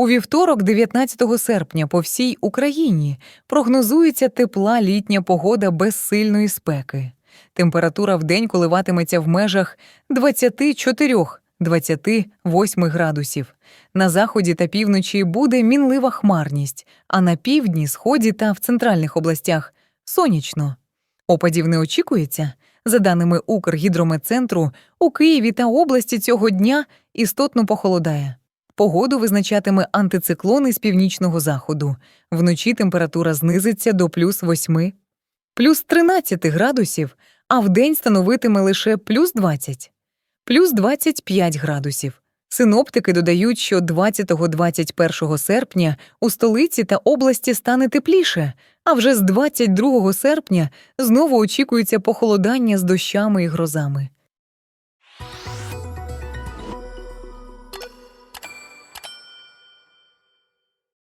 У вівторок, 19 серпня, по всій Україні прогнозується тепла літня погода без сильної спеки. Температура в день коливатиметься в межах 24-28 градусів. На заході та півночі буде мінлива хмарність, а на півдні, сході та в центральних областях сонячно. Опадів не очікується. За даними Укргідрометцентру, у Києві та області цього дня істотно похолодає. Погоду визначатиме антициклон із північного заходу. Вночі температура знизиться до плюс 8, плюс 13 градусів, а вдень становитиме лише плюс 20, плюс 25 градусів. Синоптики додають, що 20-21 серпня у столиці та області стане тепліше, а вже з 22 серпня знову очікується похолодання з дощами і грозами.